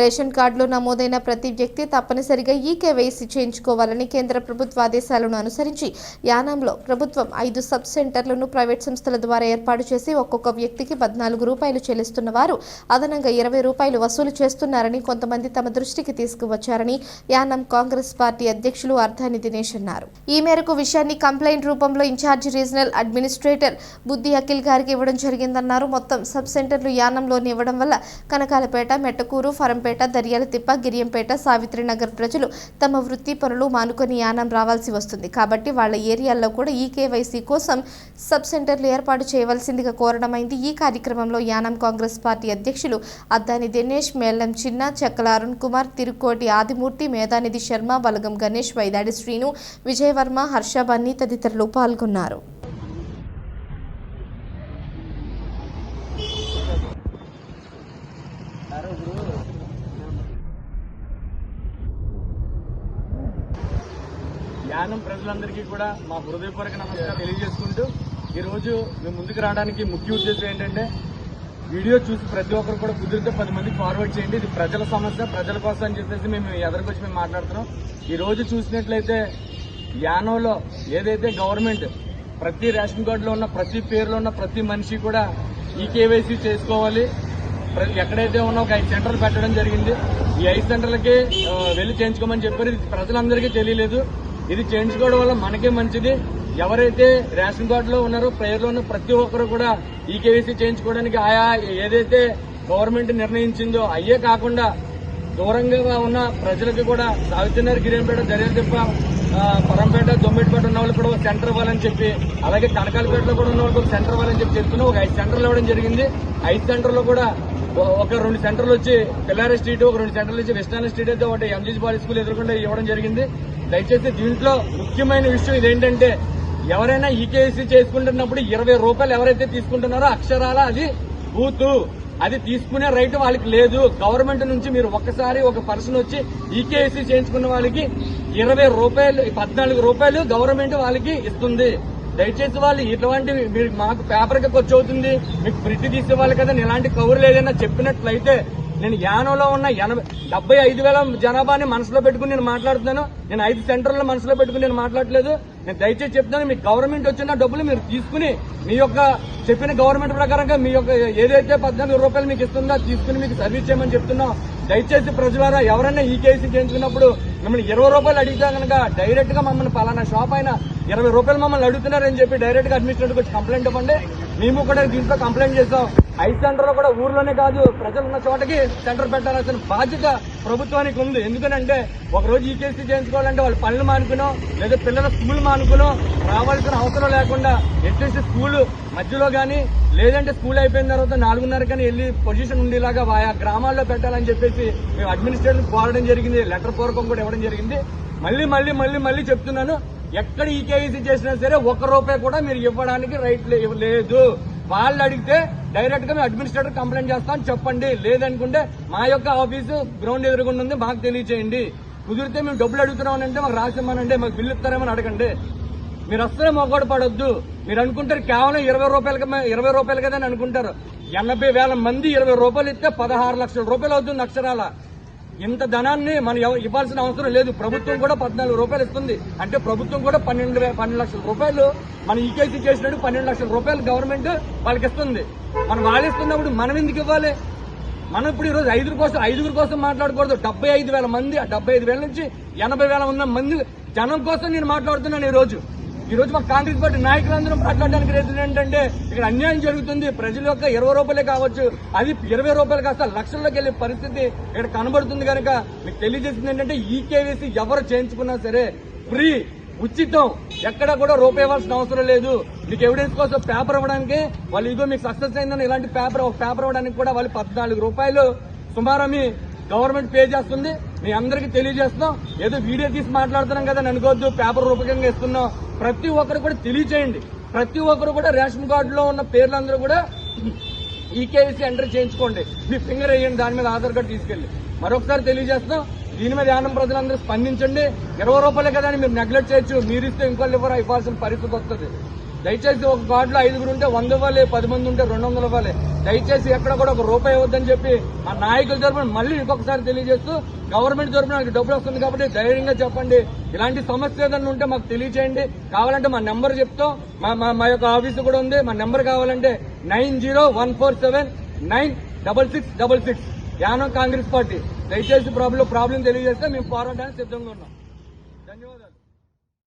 Ration కార్డులో నమోదైన ప్రతి వ్యక్తి తప్పనిసరిగా ఈ కేవైసీ చేయించుకోవాలని కేంద్ర ప్రభుత్వ ఆదేశాలను అనుసరించి యానంలో ప్రభుత్వం ఐదు సబ్ సెంటర్లను ప్రైవేట్ సంస్థల ద్వారా ఏర్పాటు చేసి ఒక్కొక్క వ్యక్తికి పద్నాలుగు రూపాయలు చెల్లిస్తున్న వారు అదనంగా ఇరవై రూపాయలు వసూలు చేస్తున్నారని కొంతమంది తమ దృష్టికి తీసుకువచ్చారని యానం కాంగ్రెస్ పార్టీ అధ్యక్షులు అర్థాని దినేష్ అన్నారు. ఈ మేరకు విషయాన్ని కంప్లైంట్ రూపంలో ఇన్ఛార్జి రీజనల్ అడ్మినిస్ట్రేటర్ బుద్ధి అఖిల్ గారికి ఇవ్వడం జరిగిందన్నారు. మొత్తం సబ్ సెంటర్లు యానంలోని ఇవ్వడం వల్ల కనకాలపేట మెట్టకూరు ఫరంపేట దర్యాలతిప్ప గిరియంపేట సావిత్రినగర్ ప్రజలు తమ వృత్తి పనులు మానుకొని యానం రావాల్సి వస్తుంది. కాబట్టి వాళ్ళ ఏరియాల్లో కూడా ఈ కేవైసీ కోసం సబ్ సెంటర్లు ఏర్పాటు చేయవలసిందిగా కోరడమైంది. ఈ కార్యక్రమంలో యానం కాంగ్రెస్ పార్టీ అధ్యక్షులు అద్దాని దినేష్ మేల్లం చిన్న చెక్కల అరుణ్ కుమార్ తిరుకోటి ఆదిమూర్తి మేధానిధి శర్మ బలగం గణేష్ వైదాడి శ్రీను విజయవర్మ హర్ష బన్నీ తదితరులు పాల్గొన్నారు. యానం ప్రజలందరికీ కూడా మా హృదయపూర్వక నమస్కారం తెలియజేసుకుంటూ ఈరోజు మేము ముందుకు రావడానికి ముఖ్య ఉద్దేశం ఏంటంటే వీడియో చూసి ప్రతి ఒక్కరు కూడా కుదిరితే పది మందికి ఫార్వర్డ్ చేయండి. ఇది ప్రజల సమస్య ప్రజల కోసం అని చెప్పేసి మేము ఎదరికొచ్చి మేము మాట్లాడుతున్నాం. ఈ రోజు చూసినట్లయితే యానోలో ఏదైతే గవర్నమెంట్ ప్రతి రేషన్ కార్డులో ఉన్న ప్రతి పేరులో ఉన్న ప్రతి మనిషి కూడా ఈ కేవైసీ చేసుకోవాలి. ఎక్కడైతే ఉన్న ఒక ఐదు సెంటర్లు పెట్టడం జరిగింది. ఈ ఐదు సెంటర్లకి వెళ్ళి చేయించుకోమని చెప్పారు. ఇది ప్రజలందరికీ తెలియలేదు. ఇది చేయించుకోవడం వల్ల మనకే మంచిది. ఎవరైతే రేషన్ కార్డులో ఉన్నారో ప్రేయర్లో ఉన్న ప్రతి ఒక్కరు కూడా ఈ కేవీసీ చేయించుకోవడానికి ఆయా ఏదైతే గవర్నమెంట్ నిర్ణయించిందో అయ్యే కాకుండా దూరంగా ఉన్న ప్రజలకు కూడా సావిత్రినగర్ గిరియంపేట దర్యాదిప్ప ఆ, పరంపేట దొమ్మిడిపేట ఉన్న వాళ్ళు కూడా ఒక సెంటర్ ఇవ్వాలని చెప్పి అలాగే కనకాలపేటలో కూడా ఉన్న వాళ్ళకి ఒక సెంటర్ ఇవ్వాలని చెప్పి చెప్తున్నాం. ఒక ఐదు సెంటర్లు ఇవ్వడం జరిగింది. ఐదు సెంటర్లో కూడా ఒక రెండు సెంటర్లు వచ్చి పిల్లారి స్ట్రీట్ ఒక రెండు సెంటర్లు వచ్చి వెస్టర్న్ స్ట్రీట్ అయితే ఒకటి ఎంజీజీ బాడీ స్కూల్ ఎదుర్కొంటే ఇవ్వడం జరిగింది. దయచేసి దీంట్లో ముఖ్యమైన విషయం ఇదేంటంటే ఎవరైనా ఈకేసీ చేసుకుంటున్నప్పుడు ఇరవై రూపాయలు ఎవరైతే తీసుకుంటున్నారో అక్షరాల అది బూతు. అది తీసుకునే రైట్ వాళ్ళకి లేదు. గవర్నమెంట్ నుంచి మీరు ఒక్కసారి ఒక పర్సన్ వచ్చి ఈకేసీ చేయించుకున్న వాళ్ళకి ఇరవై రూపాయలు పద్నాలుగు రూపాయలు గవర్నమెంట్ వాళ్ళకి ఇస్తుంది. దయచేసి వాళ్ళు ఇటువంటి మీరు మాకు పేపర్కి ఖర్చు అవుతుంది మీకు ప్రింట్ తీసేవాళ్ళు కదా నేను ఇలాంటి కవర్లు ఏదైనా చెప్పినట్లయితే నేను యానంలో ఉన్న ఎనభై డెబ్బై ఐదు వేల జనాభాని మనసులో పెట్టుకుని నేను మాట్లాడుతున్నాను. నేను ఐదు సెంటర్లో మనసులో పెట్టుకుని నేను మాట్లాడలేదు. నేను దయచేసి చెప్తున్నాను మీ గవర్నమెంట్ వచ్చిన డబ్బులు మీరు తీసుకుని మీ యొక్క చెప్పిన గవర్నమెంట్ ప్రకారంగా మీ యొక్క ఏదైతే పద్నాలుగు రూపాయలు మీకు ఇస్తుందో తీసుకుని మీకు సర్వీస్ చేయమని చెప్తున్నాం. దయచేసి ప్రజలారా ఎవరైనా ఈ కేసు చేయించుకున్నప్పుడు మిమ్మల్ని ఇరవై రూపాయలు అడిగితే కనుక డైరెక్ట్గా మమ్మల్ని పలానా షాప్ అయినా ఇరవై రూపాయలు మమ్మల్ని అడుగుతున్నారని చెప్పి డైరెక్ట్గా అడ్మినిస్ట్రేటర్ వచ్చి కంప్లైంట్ ఇవ్వండి. మేము కూడా దీంట్లో కంప్లైంట్ చేస్తాం. ఐదు సెంటర్లో కూడా ఊర్లోనే కాదు ప్రజలు ఉన్న చోటకి సెంటర్ పెట్టాల్సిన బాధ్యత ప్రభుత్వానికి ఉంది. ఎందుకనంటే ఒక రోజు ఈ కేసు చేయించుకోవాలంటే వాళ్ళ పనులు మానుకునో లేదా పిల్లల స్కూల్ మానుకునో రావాల్సిన అవసరం లేకుండా ఎట్లీస్ట్ స్కూల్ మధ్యలో కానీ లేదంటే స్కూల్ అయిపోయిన తర్వాత నాలుగున్నర కానీ వెళ్ళి పొజిషన్ ఉండేలాగా ఆయా గ్రామాల్లో పెట్టాలని చెప్పేసి మేము అడ్మినిస్ట్రేషన్ కోరడం జరిగింది. లెటర్ పూర్వకం కూడా ఇవ్వడం జరిగింది. మళ్ళీ మళ్ళీ మళ్ళీ మళ్ళీ చెప్తున్నాను. ఎక్కడ ఈ చేసినా సరే ఒక్క రూపాయి కూడా మీరు ఇవ్వడానికి రైట్ లే- లేదు. వాళ్ళు అడిగితే డైరెక్ట్గా మేము అడ్మినిస్ట్రేటర్ కంప్లైంట్ చేస్తాం చెప్పండి. లేదనుకుంటే మా యొక్క ఆఫీసు గ్రౌండ్ ఎదురుగుండా ఉంది మాకు తెలియచేయండి. కుదిరితే మేము డబ్బులు అడుగుతున్నాం అంటే మాకు రాసిమ్మనండి మాకు బిల్లు ఇస్తారేమని అడగండి. మీరు అస్సలే మొగ్గడు పడొద్దు. మీరు అనుకుంటారు కేవలం ఇరవై రూపాయలకి ఇరవై రూపాయలు కదా అని అనుకుంటారు. ఎనభై వేల మంది ఇరవై రూపాయలు ఇస్తే పదహారు లక్షల రూపాయలు అవుతుంది అక్షరాల. ఇంత ధనాన్ని మనం ఇవ్వాల్సిన అవసరం లేదు. ప్రభుత్వం కూడా పద్నాలుగు రూపాయలు ఇస్తుంది. అంటే ప్రభుత్వం కూడా పన్నెండు పన్నెండు లక్షల రూపాయలు మనం ఈకేసీ చేసినట్టు పన్నెండు లక్షల రూపాయలు గవర్నమెంట్ వాళ్ళకి ఇస్తుంది. మనం వాళ్ళు ఇస్తున్నప్పుడు మనం ఎందుకు ఇవ్వాలి? మనం ఇప్పుడు ఈరోజు ఐదుగురు కోసం ఐదుగురు కోసం మాట్లాడకూడదు. డెబ్బై ఐదు వేల మంది ఆ డెబ్బై ఐదు వేల నుంచి ఎనభై వేల ఉన్న మంది జనం కోసం నేను మాట్లాడుతున్నాను ఈ రోజు ఈ రోజు మా కాంగ్రెస్ పార్టీ నాయకులందరం మాట్లాడడానికి రీజన్ ఏంటంటే ఇక్కడ అన్యాయం జరుగుతుంది. ప్రజల యొక్క ఇరవై రూపాయలే కావచ్చు అది ఇరవై రూపాయలు కాస్త లక్షల్లోకి వెళ్ళే పరిస్థితి ఇక్కడ కనబడుతుంది కనుక మీకు తెలియజేసింది ఏంటంటే ఈ కేవీసీ ఎవరు చేయించుకున్నా సరే ఫ్రీ ఉచితం. ఎక్కడ కూడా రూపాయి ఇవ్వాల్సిన అవసరం లేదు. మీకు ఎవిడెన్స్ కోసం పేపర్ ఇవ్వడానికి వాళ్ళు ఇదిగో మీకు సక్సెస్ అయిందని ఇలాంటి పేపర్ ఒక పేపర్ ఇవ్వడానికి కూడా వాళ్ళు పద్నాలుగు రూపాయలు. సుమారు మీ గవర్నమెంట్ పే చేస్తుంది. మీ అందరికి తెలియజేస్తున్నాం. ఏదో వీడియో తీసి మాట్లాడుతున్నాం కదా అనుకోవద్దు పేపర్ రూపకంగా ఇస్తున్నాం. ప్రతి ఒక్కరు కూడా తెలియచేయండి ప్రతి ఒక్కరు కూడా రేషన్ కార్డులో ఉన్న పేర్లందరూ కూడా ఈ ఎంటర్ చేయించుకోండి. మీ ఫింగర్ వేయండి దాని మీద ఆధార్ కార్డు తీసుకెళ్ళి మరొకసారి తెలియజేస్తున్నాం దీని మీద యానం ప్రజలందరూ స్పందించండి. ఇరవై రూపాయలే కదా అని మీరు నెగ్లెక్ట్ చేయొచ్చు. మీరు ఇస్తే ఇంకోళ్ళు ఇవ్వరా ఇవ్వాల్సిన పరిస్థితి వస్తుంది. దయచేసి ఒక కార్డులో ఐదుగురు ఉంటే వంద ఇవ్వాలి పది మంది ఉంటే రెండు వందలు ఇవ్వాలి. దయచేసి ఎక్కడ కూడా ఒక రూపాయి ఇవ్వద్దని చెప్పి మా నాయకుల తరఫున మళ్ళీ ఇంకొకసారి తెలియజేస్తూ గవర్నమెంట్ తరపున నాకు డబ్బులు వస్తుంది కాబట్టి ధైర్యంగా చెప్పండి. ఇలాంటి సమస్య ఏదైనా ఉంటే మాకు తెలియచేయండి. కావాలంటే మా నెంబర్ చెప్తాం మా మా- మా యొక్క ఆఫీసు కూడా ఉంది. మా నెంబర్ కావాలంటే nine zero one four seven nine double six double six. Yanam Congress party. దయచేసి ప్రాబ్లం ప్రాబ్లం తెలియజేస్తే మేము పోరాటానికి సిద్ధంగా ఉన్నాం.